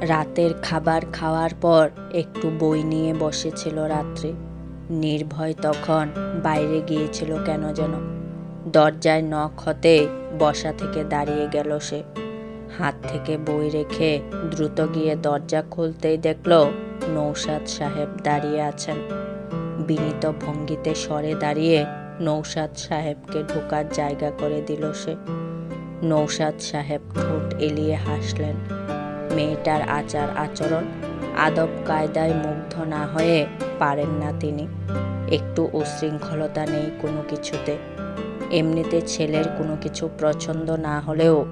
রাতের খাবার খাওয়ার পর একটু বই নিয়ে বসেছিল রাত্রি। নির্ভয় তখন বাইরে গিয়েছিল কেন যেন। দরজায় নখ হতে বসা থেকে দাঁড়িয়ে গেল সে। হাত থেকে বই রেখে দ্রুত গিয়ে দরজা খুলতেই দেখল নৌসাদ সাহেব দাঁড়িয়ে আছেন। বিনীত ভঙ্গিতে সরে দাঁড়িয়ে নৌসাদ সাহেবকে ঢোকার জায়গা করে দিল সে। নৌসাদ সাহেব ঠোঁট এলিয়ে হাসলেন। মেয়েটার আচার আচরণ আদব কায়দায় মুগ্ধ না হয়ে পারেন না তিনি। একটু উশৃঙ্খলতা নেই কোনো কিছুতে। এমনিতে ছেলের কোনো কিছু পছন্দ না হলেও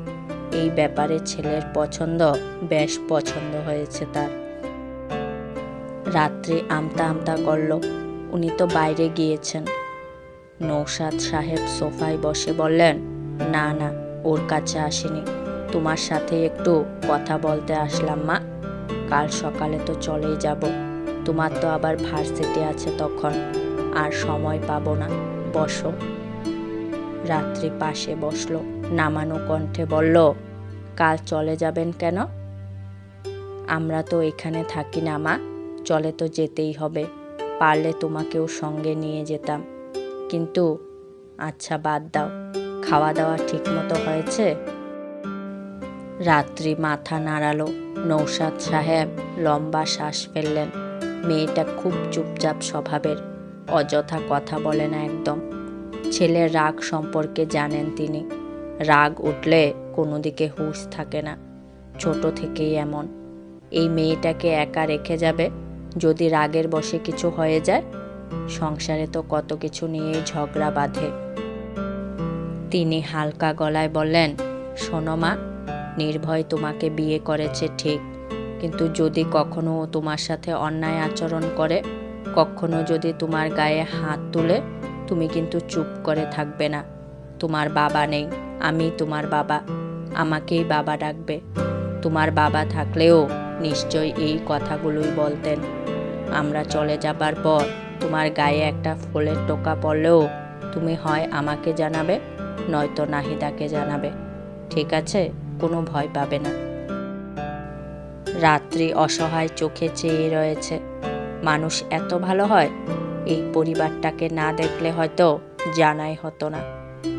এই ব্যাপারে ছেলের পছন্দ বেশ পছন্দ হয়েছে তার। রাত্রি আমতা আমতা করল, উনি তো বাইরে গিয়েছেন। নৌসাদ সাহেব সোফায় বসে বললেন, না না, ওর কাছে আসেনি। তোমার সাথে একটু কথা বলতে আসলাম, মা। কাল সকালে তো চলেই যাব। তোমার তো আবার ভার্সিটি আছে তখন। আর সময় পাবো না। বসো। রাত্রি পাশে বসল। নামানো কণ্ঠে বলল, কাল চলে যাবেন কেন? আমরা তো এখানে থাকি না, মা। চলে তো যেতেই হবে। পারলে তোমাকেও সঙ্গে নিয়ে যেতাম। কিন্তু আচ্ছা বাদ দাও। খাওয়া দাওয়া ঠিক মতো হয়েছে? রাত্রি মাথা নাড়ালো। নৌসাদ সাহেব লম্বা শ্বাস ফেললেন। মেয়েটা খুব চুপচাপ স্বভাবের, অযথা কথা বলে না একদম। ছেলের রাগ সম্পর্কে জানেন তিনি। রাগ উঠলে কোনো দিকে হুঁশ থাকে না। ছোট থেকেই এমন। এই মেয়েটাকে একা রেখে যাবে? যদি রাগের বসে কিছু হয়ে যায়? সংসারে তো কত কিছু নিয়েই ঝগড়া বাঁধে। তিনি হালকা গলায় বললেন, শোনো মা নির্ভয় তোমাকে বিয়ে করেছে ঠিক। কিন্তু যদি কখনো তোমার সাথে অন্যায় আচরণ করে, কখনো যদি তোমার গায়ে হাত তুলে, তুমি কিন্তু চুপ করে থাকবে না। তোমার বাবা নেই, আমি তোমার বাবা, আমাকেই বাবা ডাকবে। তোমার বাবা থাকলেও নিশ্চয় এই কথাগুলোই বলতেন। আমরা চলে যাবার পর তোমার গায়ে একটা ফুলের টোকা পড়লেও তুমি হয় আমাকে জানাবে, নয়তো নাহিদাকে জানাবে। ঠিক আছে? কোনো ভয় পাবে না। রাত্রি অসহায় চোখে চেয়ে রয়েছে। মানুষ এত ভালো হয়, এই পরিবারটাকে না দেখলে হয়তো জানাই হতো না।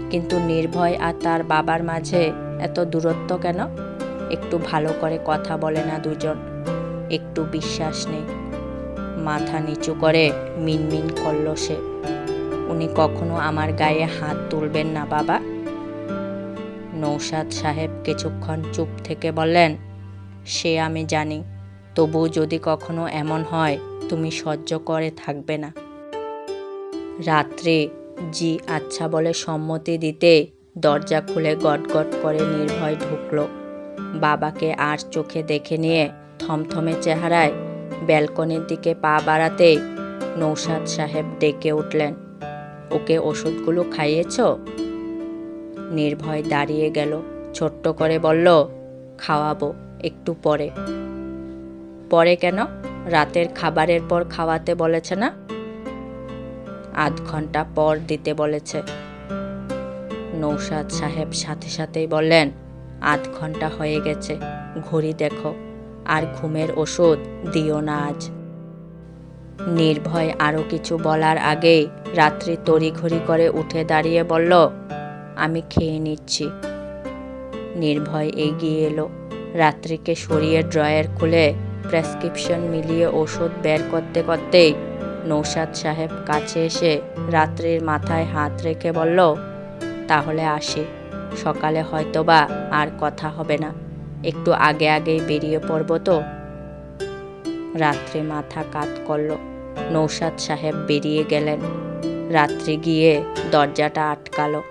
কিন্তু নির্ভয় আর তার বাবার মাঝে এত দূরত্ব কেন? একটু ভালো করে কথা বলে না দুজন। একটু বিশ্বাস নেই। মাথা নিচু করে মিনমিন করল সে। উনি কখনো আমার গায়ে হাত তুলবেন না বাবা। নৌসাদ সাহেব কিছুক্ষণ চুপ থেকে বললেন, সে আমি জানি। তবু যদি কখনো এমন হয়, তুমি সহ্য করে থাকবে না। রাত্রে জি আচ্ছা বলে সম্মতি দিতে দরজা খুলে গটগট করে নির্ভয় ঢুকল। বাবাকে আর চোখে দেখে নিয়ে থমথমে চেহারায় ব্যালকনির দিকে পা বাড়াতে নৌসাদ সাহেব ডেকে উঠলেন, ওকে ওষুধগুলো খাইয়েছো? নির্ভয় দাঁড়িয়ে গেল। ছোট্ট করে বলল, খাওয়াবো একটু পরে। পরে কেন? রাতের খাবারের পর খাওয়াতে বলেছে না? আধ ঘণ্টা পর দিতে বলেছে। নৌসাদ সাহেব সাথে সাথেই বললেন, আধ ঘণ্টা হয়ে গেছে, ঘড়ি দেখো, আর ঘুমের ওষুধ দিও না আজ। নির্ভয় আরও কিছু বলার আগেই রাত্রি তড়িঘড়ি করে উঠে দাঁড়িয়ে বলল আমি খেয়ে নিচ্ছি। নির্ভয় এগিয়ে এলো। রাত্রিকে সরিয়ে ড্রয়ার খুলে প্রেসক্রিপশন মিলিয়ে ওষুধ বের করতে করতেই নৌসাদ সাহেব কাছে এসে রাত্রির মাথায় হাত রেখে বলল, তাহলে আসি। সকালে হয়তোবা আর কথা হবে না। একটু আগে আগেই বেরিয়ে পড়ব তো? রাত্রে মাথা কাত করল। নৌসাদ সাহেব বেরিয়ে গেলেন। রাত্রি গিয়ে দরজাটা আটকালো।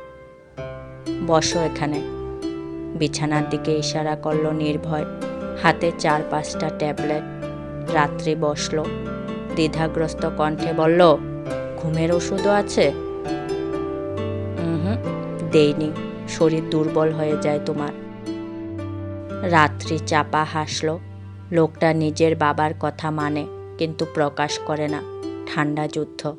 বসো এখানে। বিছানার দিকে ইশারা করল নির্ভয়। হাতে চার পাঁচটা ট্যাবলেট। রাত্রি বসল। দ্বিধাগ্রস্ত কণ্ঠে বলল, ঘুমের ওষুধও আছে? হুম, দেইনি। শরীর দুর্বল হয়ে যায় তোমার। রাত্রি চাপা হাসলো। লোকটা নিজের বাবার কথা মানে কিন্তু প্রকাশ করে না। ঠান্ডা যুদ্ধ।